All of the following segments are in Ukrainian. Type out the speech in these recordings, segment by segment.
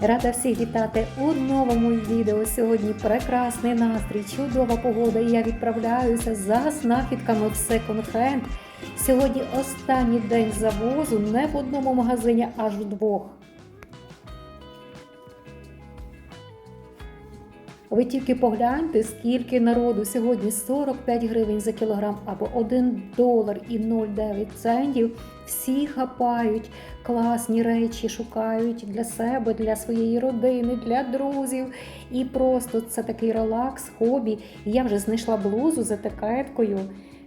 Рада всіх вітати у новому відео. Сьогодні прекрасний настрій, чудова погода. І я відправляюся за знахідками в секонд-хенд. Сьогодні останній день завозу не в одному магазині, аж в двох. Ви тільки погляньте, скільки народу сьогодні 45 гривень за кілограм або 1 долар і 0,9 центів. Всі хапають класні речі, шукають для себе, для своєї родини, для друзів. І просто це такий релакс, хобі. Я вже знайшла блузу за такеткою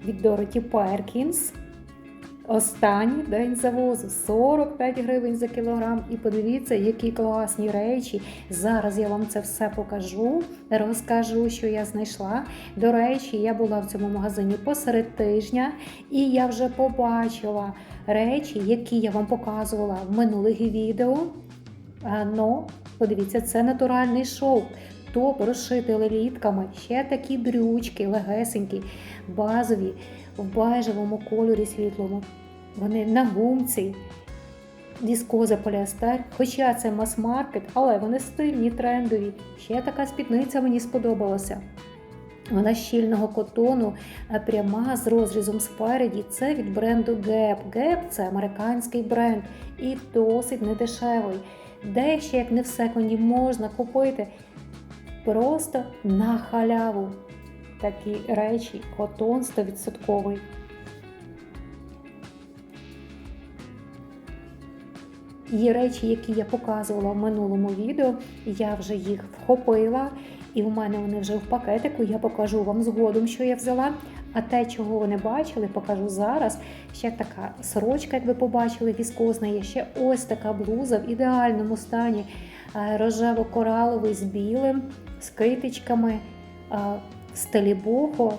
від Дороті Перкінс. Останній день завозу 45 гривень за кілограм. І подивіться, які класні речі. Зараз я вам це все покажу, розкажу, що я знайшла. До речі, я була в цьому магазині посеред тижня, і я вже побачила речі, які я вам показувала в минулих відео. Ну, подивіться, це натуральний шовк. Топ розшитий лелітками, ще такі брючки, легесенькі, базові, в бежевому кольорі світлому. Вони на гумці, віскоза поліестер, хоча це мас-маркет, але вони стильні, трендові. Ще така спідниця мені сподобалася. Вона щільного котону, пряма з розрізом спереді. Це від бренду Gap. Gap – це американський бренд і досить недешевий. Де ще, як не в секунді, можна купити просто на халяву такі речі, котон 100%. Є речі, які я показувала в минулому відео, я вже їх вхопила, і в мене вони вже в пакетику. Я покажу вам згодом, що я взяла. А те, чого ви не бачили, покажу зараз. Ще така сорочка, як ви побачили, віскозна є. Ще ось така блуза в ідеальному стані, рожево-кораловий з білим, з китичками, стилі бохо.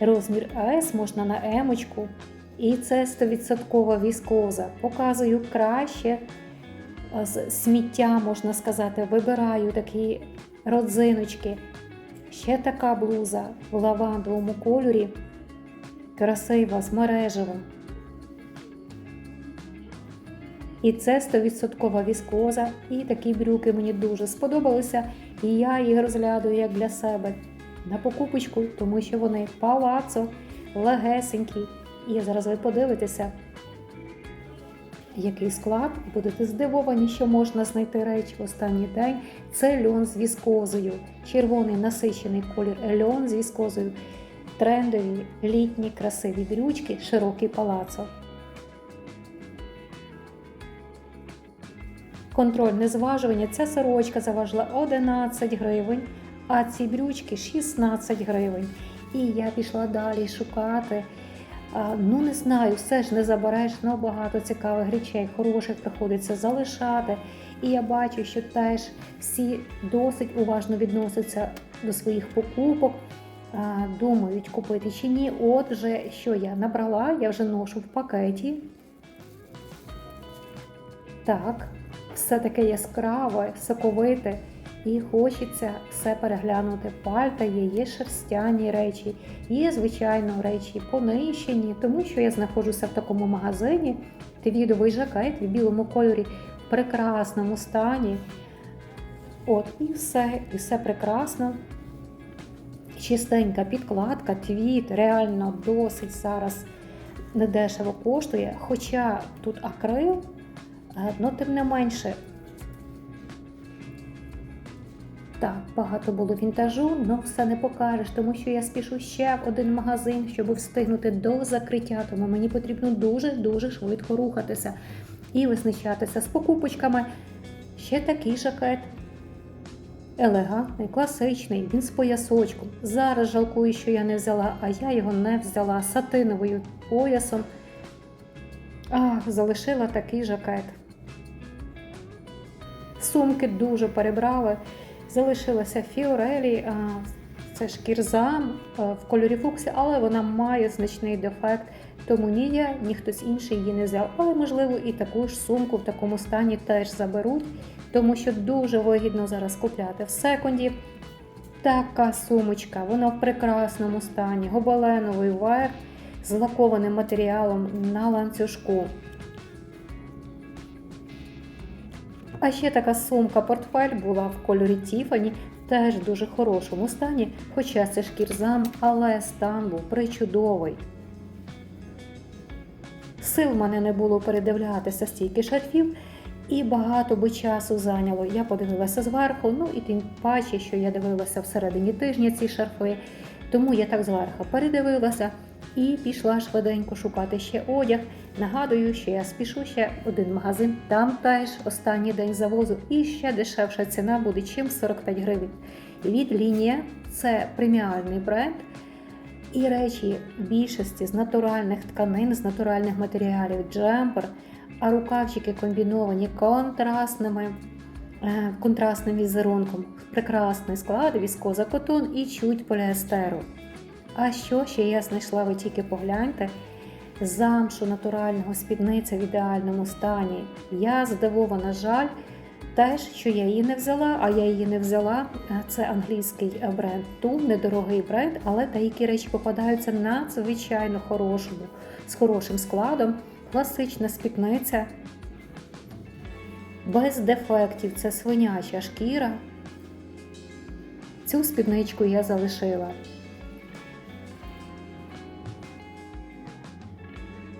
Розмір С можна на емочку. І це 100% віскоза. Показую краще з сміття, можна сказати, вибираю такі родзиночки. Ще така блуза в лавандовому кольорі, красива з мережевим. І це 100% віскоза. І такі брюки мені дуже сподобалися. І я їх розглядаю як для себе на покупочку, тому що вони палацо, легесенькі. І зараз ви подивитеся, який склад, будете здивовані, що можна знайти речі в останній день. Це льон з віскозою, червоний насичений колір льон з віскозою, трендові літні красиві брючки, широкий палацо. Контрольне зважування. Ця сорочка заважила 11 гривень, а ці брючки 16 гривень. І я пішла далі шукати. Ну, не знаю, все ж не забереш, але багато цікавих речей, хороших приходиться залишати. І я бачу, що теж всі досить уважно відносяться до своїх покупок, думають, купити чи ні. Отже, що я набрала, я вже ношу в пакеті. Так, все таке яскраве, соковите. І хочеться все переглянути. Пальта є, є шерстяні речі, є, звичайно, речі понищені, тому що я знаходжуся в такому магазині. Твідовий жакет в білому кольорі в прекрасному стані. От, і все, і все прекрасно. Чистенька підкладка, твіт, реально досить зараз недешево коштує. Хоча тут акрил, але тим не менше. Так, багато було вінтажу, але все не покажеш, тому що я спішу ще в один магазин, щоб встигнути до закриття. Тому мені потрібно дуже-дуже швидко рухатися і визначатися з покупочками. Ще такий жакет. Елегантний, класичний, він з поясочком. Зараз жалкую, що я не взяла, а я його не взяла сатиновою поясом. Ах, залишила такий жакет. Сумки дуже перебрали. Залишилася Фіорелі, це шкірза в кольорі фуксі, але вона має значний дефект, тому ні я, ні хтось інший її не взяв. Але, можливо, і таку ж сумку в такому стані теж заберуть, тому що дуже вигідно зараз купляти в секунді. Така сумочка, вона в прекрасному стані, гобеленовий верх з лакованим матеріалом на ланцюжку. А ще така сумка портфель була в кольорі Тіфані, теж в дуже хорошому стані, хоча це шкірзам, але стан був причудовий. Сил мене не було передивлятися стільки шарфів, і багато би часу зайняло. Я подивилася зверху, ну і тим паче, що я дивилася всередині тижня ці шарфи. Тому я так зверху передивилася і пішла швиденько шукати ще одяг. Нагадую, що я спішу ще один магазин, там теж останній день завозу, і ще дешевша ціна буде, чим 45 гривень. Від лінія це преміальний бренд. І речі більшості з натуральних тканин, з натуральних матеріалів, джемпер, а рукавчики комбіновані контрастними, е, контрастним візерунком, прекрасний склад, віскоза котон і чуть поліестеру. А що ще я знайшла, ви тільки погляньте, замшу натурального спідниця в ідеальному стані. Я здивована, жаль, теж, що я її не взяла, а я її не взяла. е, Це англійський бренд Ту, недорогий бренд, але деякі речі попадаються надзвичайно хорошому, з хорошим складом. Класична спідниця, без дефектів, це свиняча шкіра. Цю спідничку я залишила.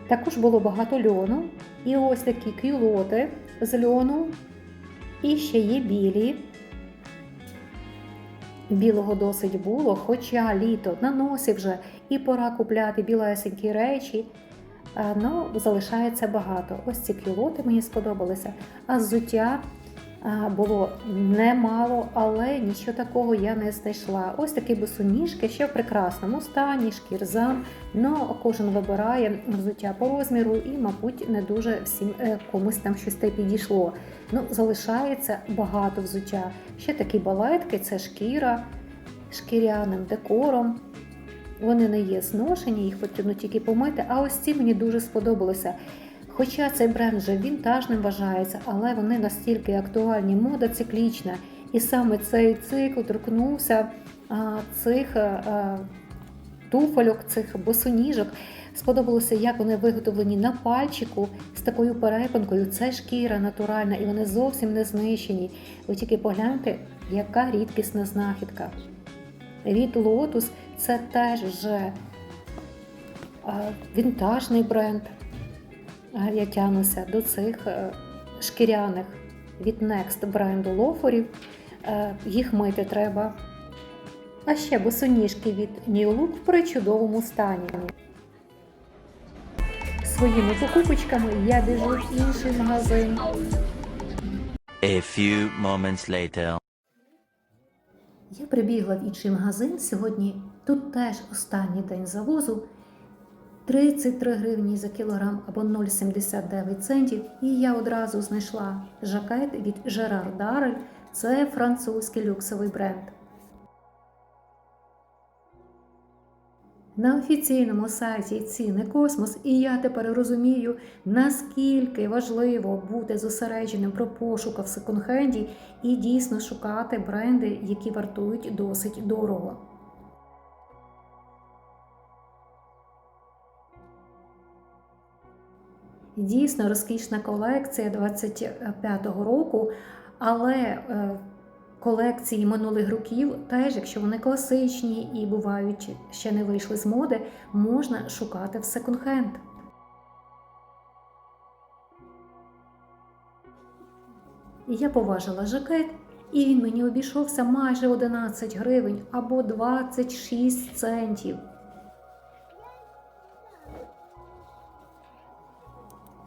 Також було багато льону. І ось такі кюлоти з льону. І ще є білі. Білого досить було, хоча літо на носі вже і пора купляти білесенькі речі. Ну, залишається багато. Ось ці кюлоти мені сподобалися. А взуття було немало, але нічого такого я не знайшла. Ось такі босоніжки, ще в прекрасному стані, шкірзам. Ну, кожен вибирає взуття по розміру і, мабуть, не дуже всім е, комусь там щось те підійшло. Ну, залишається багато взуття. Ще такі балетки, це шкіра шкіряним декором. Вони не є зношені, їх потрібно тільки помити. А ось ці мені дуже сподобалися. Хоча цей бренд вже вінтажним вважається, але вони настільки актуальні, мода циклічна. І саме цей цикл торкнувся цих а, туфельок, цих босоніжок. Сподобалося, як вони виготовлені на пальчику з такою перепинкою. Це шкіра натуральна, і вони зовсім не знищені. Ви тільки погляньте, яка рідкісна знахідка. Від Lotus це теж вже а, вінтажний бренд. А Я тягнуся до цих е, шкіряних від Next бренду лофорів. Е, Їх мити треба. А ще босоніжки від New Look в причудовому стані. Своїми покупочками я біжу в інший магазин. A few moments later. Я прибігла в інший магазин сьогодні. Тут теж останній день завозу. 33 гривні за кілограм або 0,79 центів. І я одразу знайшла жакет від Gerard Darrel. Це французький люксовий бренд. На офіційному сайті ціни Космос, і я тепер розумію, наскільки важливо бути зосередженим про пошук в секонд-хенді і дійсно шукати бренди, які вартують досить дорого. Дійсно розкішна колекція 25-го року, але е, колекції минулих років, теж, якщо вони класичні і бувають ще не вийшли з моди, можна шукати в секонд-хенд. Я поважила жакет, і він мені обійшовся майже 11 гривень або 26 центів.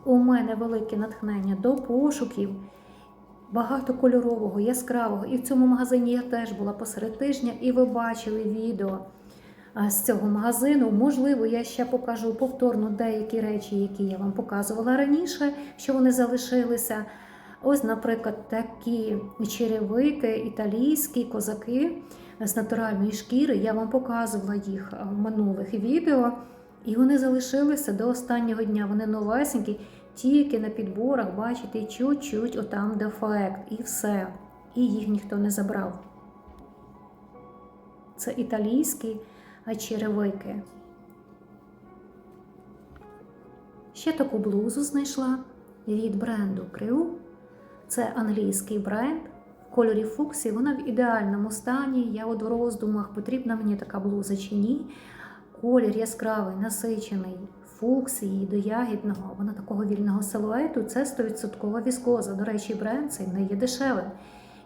У мене велике натхнення до пошуків багатокольорового, яскравого. І в цьому магазині я теж була посеред тижня, і ви бачили відео з цього магазину. Можливо, я ще покажу повторно деякі речі, які я вам показувала раніше, що вони залишилися. Ось, наприклад, такі черевики, італійські козаки з натуральної шкіри. Я вам показувала їх в минулих відео. І вони залишилися до останнього дня. Вони новесенькі, тільки на підборах, бачите, чуть-чуть отам дефект, і все. І їх ніхто не забрав. Це італійські черевики. Ще таку блузу знайшла від бренду Крю. Це англійський бренд в кольорі фуксі. Вона в ідеальному стані. Я от в роздумах, потрібна мені така блуза чи ні. Колір яскравий, насичений, фуксії до ягідного, вона такого вільного силуету. Це 100% віскоза. До речі, бренд цей не є дешевим.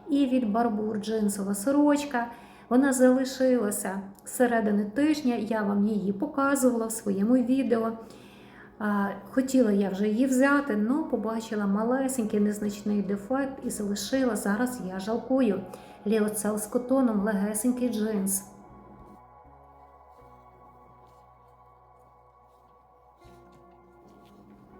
І від Барбур джинсова сорочка. Вона залишилася середини тижня. Я вам її показувала в своєму відео. Хотіла я вже її взяти, але побачила малесенький незначний дефект і залишила. Зараз я жалкую. Ліоцел з котоном, легесенький джинс.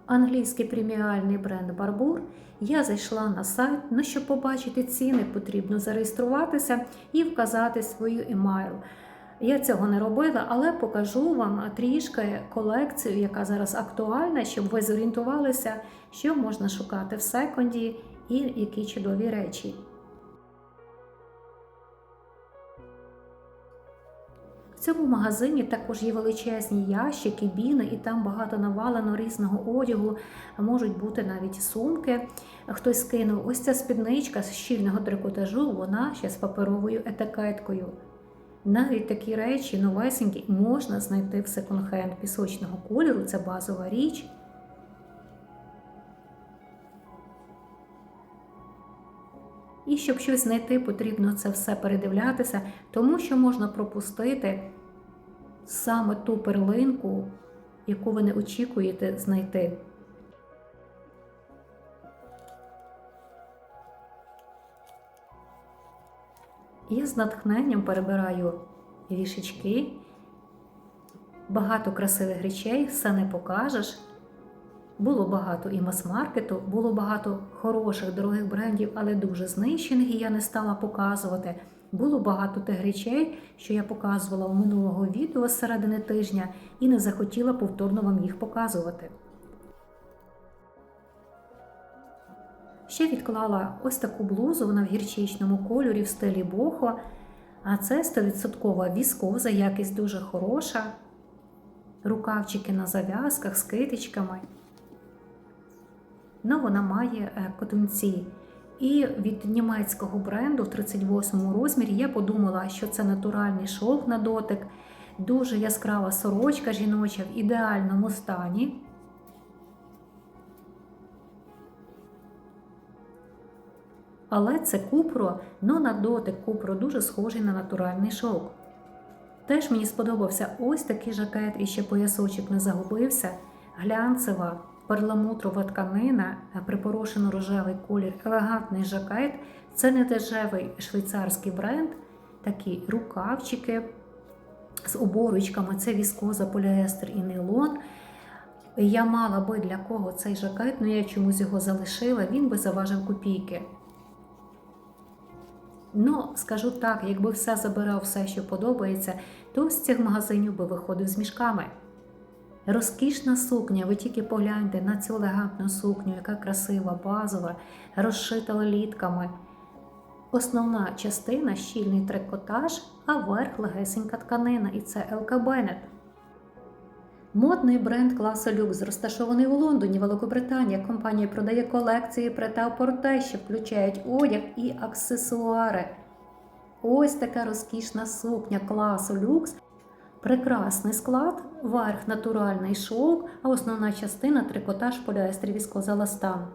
Англійський преміальний бренд Барбур. Я зайшла на сайт. Ну, щоб побачити ціни, потрібно зареєструватися і вказати свою емайл. Я цього не робила, але покажу вам трішки колекцію, яка зараз актуальна, щоб ви зорієнтувалися, що можна шукати в секонді і які чудові речі. Цьому магазині також є величезні ящики, біни, і там багато навалено різного одягу. Можуть бути навіть сумки. Хтось скинув ось ця спідничка з щільного трикотажу, вона ще з паперовою етикеткою. Навіть такі речі новесенькі можна знайти в секонд-хенд пісочного кольору, це базова річ. І щоб щось знайти, потрібно це все передивлятися, тому що можна пропустити саме ту перлинку, яку ви не очікуєте знайти. Я з натхненням перебираю вішечки, багато красивих речей, все не покажеш. Було багато і мас-маркету, було багато хороших дорогих брендів, але дуже знищених, і я не стала показувати. Було багато тих речей, що я показувала у минулого відео з середини тижня, і не захотіла повторно вам їх показувати. Ще відклала ось таку блузу, вона в гірчичному кольорі в стилі бохо. А це 100% віскоза, якість дуже хороша. Рукавчики на зав'язках з китичками. Ну, вона має е, котунці. І від німецького бренду в 38 розмірі я подумала, що це натуральний шовк на дотик, дуже яскрава сорочка жіноча в ідеальному стані. Але це купро, но на дотик купро дуже схожий на натуральний шовк. Теж мені сподобався ось такий жакет і ще поясочок не загубився, глянцева перламутрова тканина, припорошено рожевий колір, елегантний жакет. Це не дешевий швейцарський бренд, такі рукавчики з оборочками, це віскоза, поліестер і нейлон. Я мала би для кого цей жакет, але я чомусь його залишила, він би заважив копійки. Ну, скажу так, якби все забирав, все, що подобається, то з цих магазинів би виходив з мішками. Розкішна сукня, ви тільки погляньте на цю елегантну сукню, яка красива, базова, розшита лолітками. Основна частина щільний трикотаж, а верх легесенька тканина, і це Елка Беннет. Модний бренд класу люкс, розташований у Лондоні, Великобританія. Компанія продає колекції претапорте, що включають одяг і аксесуари. Ось така розкішна сукня класу люкс. Прекрасний склад, верх натуральний шовк, а основна частина трикотаж поліестрі віскоза ластан.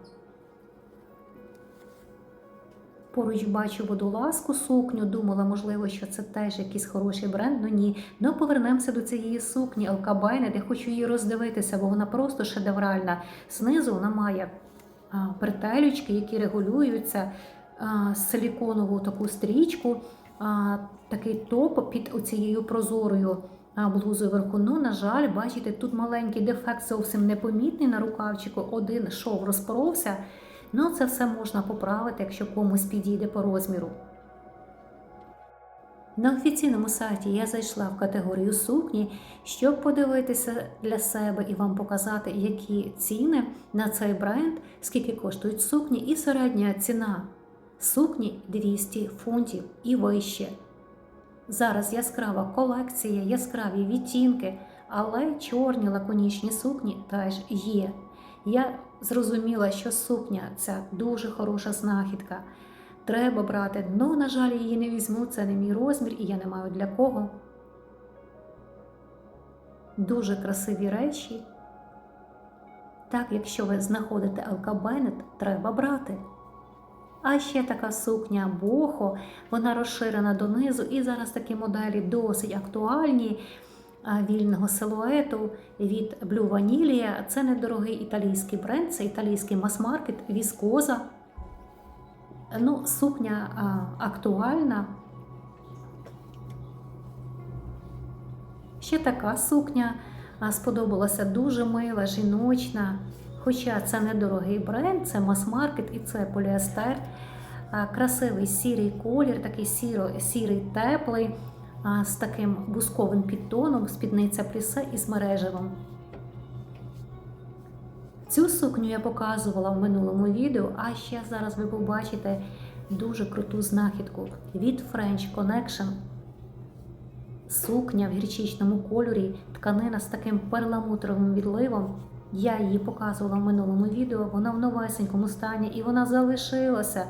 Поруч бачу водолазку сукню, думала, можливо, що це теж якийсь хороший бренд, ну ні. Ну повернемося до цієї сукні Алкабайнет. Я хочу її роздивитися, бо вона просто шедевральна. Знизу вона має а, претелючки, які регулюються, силіконову таку стрічку, такий топ під оцією прозорою блузою вверху. Ну, на жаль, бачите, тут маленький дефект зовсім непомітний на рукавчику. Один шов розпоровся. Ну, це все можна поправити, якщо комусь підійде по розміру. На офіційному сайті я зайшла в категорію сукні, щоб подивитися для себе і вам показати, які ціни на цей бренд, скільки коштують сукні, і середня ціна сукні 200 фунтів і вище. Зараз яскрава колекція, яскраві відтінки, але чорні лаконічні сукні теж є. Я зрозуміла, що сукня ця дуже хороша знахідка. Треба брати. Ну, на жаль, її не візьму, це не мій розмір, і я не маю для кого. Дуже красиві речі. Так, якщо ви знаходите алкабенет, треба брати. А ще така сукня бохо, вона розширена донизу, і зараз такі моделі досить актуальні вільного силуету від Blue Vanilla. Це недорогий італійський бренд, це італійський мас-маркет, віскоза. Ну, сукня а, актуальна. Ще така сукня а, сподобалася дуже мила, жіночна. Хоча це недорогий бренд, це мас-маркет і це поліестер. Красивий сірий колір, такий сіро, сірий теплий, з таким бусковим підтоном, спідниця плісе із мережевим. Цю сукню я показувала в минулому відео, а ще зараз ви побачите дуже круту знахідку від French Connection. Сукня в гірчичному кольорі, тканина з таким перламутровим відливом. Я її показувала в минулому відео, вона в новесенькому стані і вона залишилася.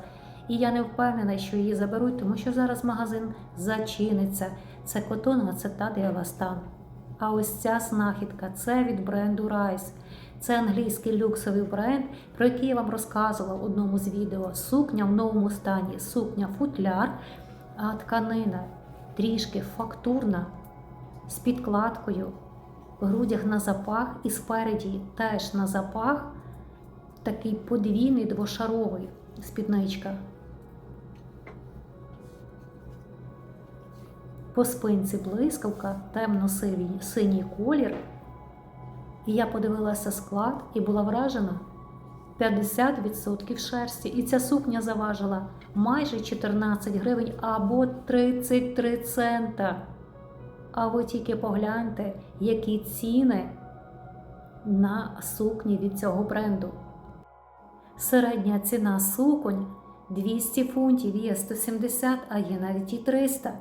І я не впевнена, що її заберуть, тому що зараз магазин зачиниться. Це котонова цета Діаластан. А ось ця знахідка це від бренду Rice. Це англійський люксовий бренд, про який я вам розказувала в одному з відео. Сукня в новому стані, сукня футляр, а тканина трішки фактурна, з підкладкою, грудях на запах і спереді теж на запах такий подвійний двошаровий спідничка. По спинці блискавка, темно-синій синій колір. І я подивилася склад і була вражена 50% шерсті. І ця сукня заважила майже 14 гривень або 33 цента. А ви тільки погляньте, які ціни на сукні від цього бренду. Середня ціна суконь 200 фунтів, є 170, а є навіть і 300.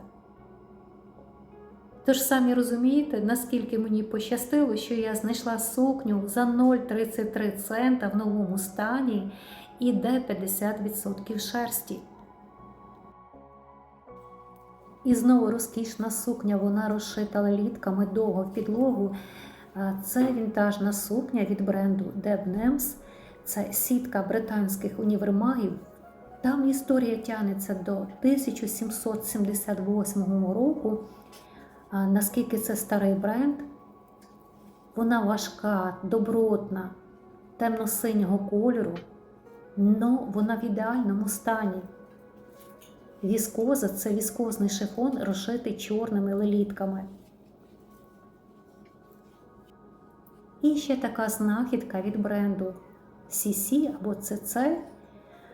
Тож самі розумієте, наскільки мені пощастило, що я знайшла сукню за 0,33 цента в новому стані і де 50% шерсті. І знову розкішна сукня, вона розшита лелітками довго в підлогу. Це вінтажна сукня від бренду Debnems. Це сітка британських універмагів. Там історія тягнеться до 1778 року. Наскільки це старий бренд, вона важка, добротна, темно-синього кольору, але вона в ідеальному стані. Віскоза це віскозний шифон, розшитий чорними лелітками. І ще така знахідка від бренду CC або CC.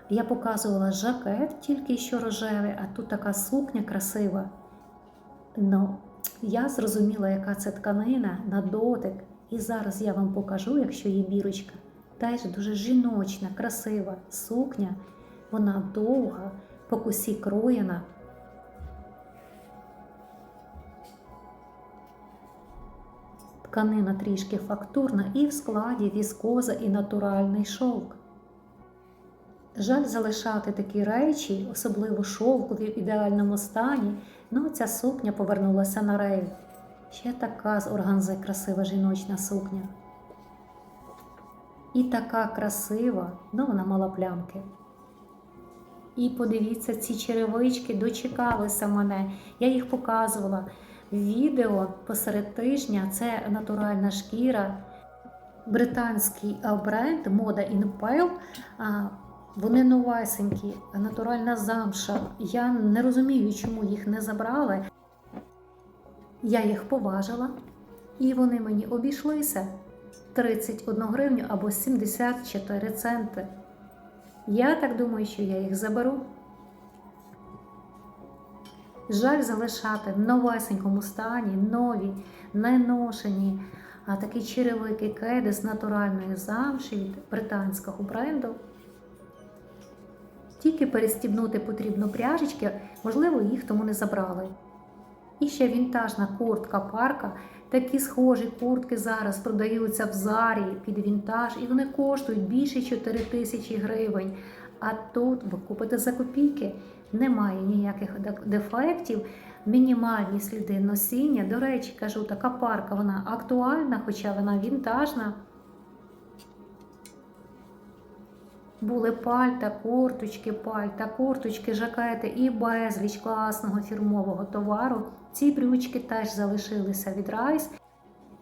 Я показувала жакет тільки що рожевий, а тут така сукня красива. Ну, я зрозуміла, яка це тканина на дотик. І зараз я вам покажу, якщо є бірочка. Теж дуже жіночна, красива сукня. Вона довга, по косі кроєна. Тканина трішки фактурна і в складі віскоза і натуральний шовк. Жаль залишати такі речі, особливо шовкові в ідеальному стані, ну ця сукня повернулася на рейл. Ще така з органзи красива жіночна сукня. І така красива, ну вона мала плямки. І подивіться, ці черевички дочекалися мене. Я їх показувала відео посеред тижня. Це натуральна шкіра, британський бренд Мода Pale. Вони новесенькі, натуральна замша. Я не розумію, чому їх не забрали. Я їх поважила, і вони мені обійшлися 31 гривню або 74 центи. Я так думаю, що я їх заберу. Жаль залишати в новесенькому стані, нові, неношені, а такі черевики кеди з натуральної замші від британського бренду. Тільки перестібнути потрібно пряжечки, можливо, їх тому не забрали. І ще вінтажна куртка парка Такі схожі куртки зараз продаються в зарі під вінтаж, і вони коштують більше 4 тисячі гривень. А тут ви купите за копійки, немає ніяких дефектів, мінімальні сліди носіння. До речі, кажу, така парка вона актуальна, хоча вона вінтажна. Були пальта, курточки, пальта, курточки, жакети і безліч класного фірмового товару. Ці брючки теж залишилися від Райс.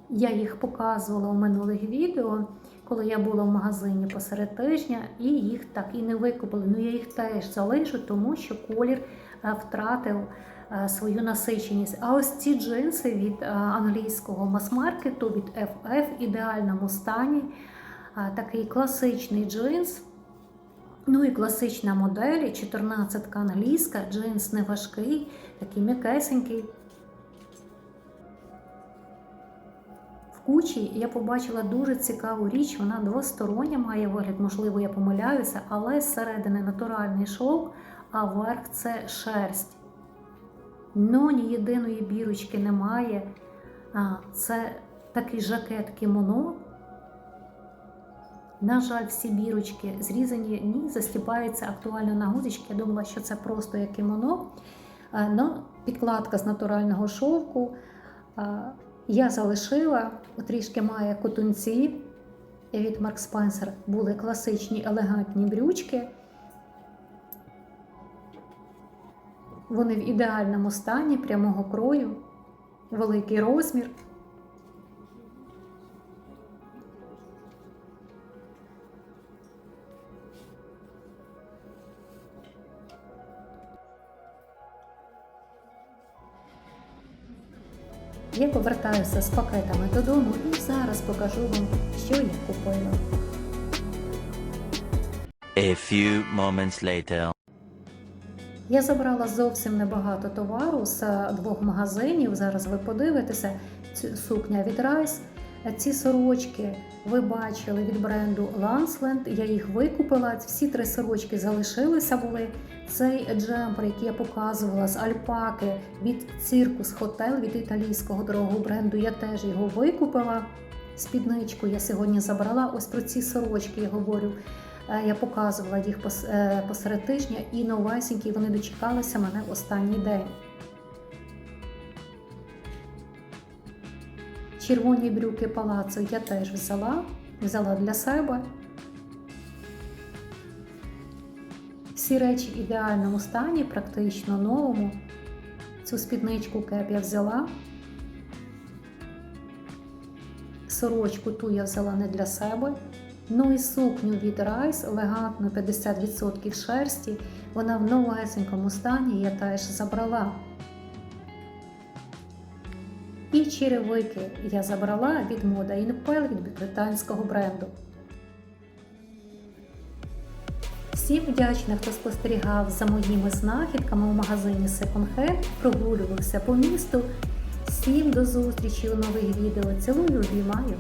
Я їх показувала у минулих відео, коли я була в магазині посеред тижня, і їх так і не викупили. Ну я їх теж залишу, тому що колір е, втратив е, свою насиченість. А ось ці джинси від е, англійського мас-маркету від FF в ідеальному стані. Такий класичний джинс. Ну і класична модель, 14 англійська, джинс не важкий, такий м'якесенький. В кучі я побачила дуже цікаву річ, вона двостороння має вигляд, можливо, я помиляюся, але зсередини натуральний шовк, а верх це шерсть. Ну, ні єдиної бірочки немає. Це такий жакет кімоно. На жаль, всі бірочки зрізані, ні, застібаються актуально на гузички. Я думала, що це просто як кімоно. Е, Ну, підкладка з натурального шовку. Я залишила, трішки має котунці від Марк Спенсер. Були класичні елегантні брючки. Вони в ідеальному стані, прямого крою, великий розмір. Я повертаюся з пакетами додому і зараз покажу вам, що я купила. A few moments later. Я забрала зовсім небагато товару з двох магазинів. Зараз ви подивитеся сукня від Rice. Ці сорочки ви бачили від бренду Landsland. Я їх викупила. Всі три сорочки залишилися були. Цей джемпер, який я показувала з альпаки від Circus Hotel, від італійського дорогого бренду, я теж його викупила. Спідничку я сьогодні забрала. Ось про ці сорочки я говорю. Е, Я показувала їх е, посеред тижня і новесенькі вони дочекалися мене в останній день. Червоні брюки палацу я теж взяла, взяла для себе. Всі речі в ідеальному стані, практично новому. Цю спідничку кеп я взяла. Сорочку ту я взяла не для себе. Ну і сукню від Райс, елегантну 50% шерсті. Вона в новесенькому стані я теж забрала. І черевики я забрала від мода Інпел від британського бренду. Всім вдячна, хто спостерігав за моїми знахідками у магазині Second Hand, прогулювався по місту. Всім до зустрічі у нових відео. Цілую, обіймаю!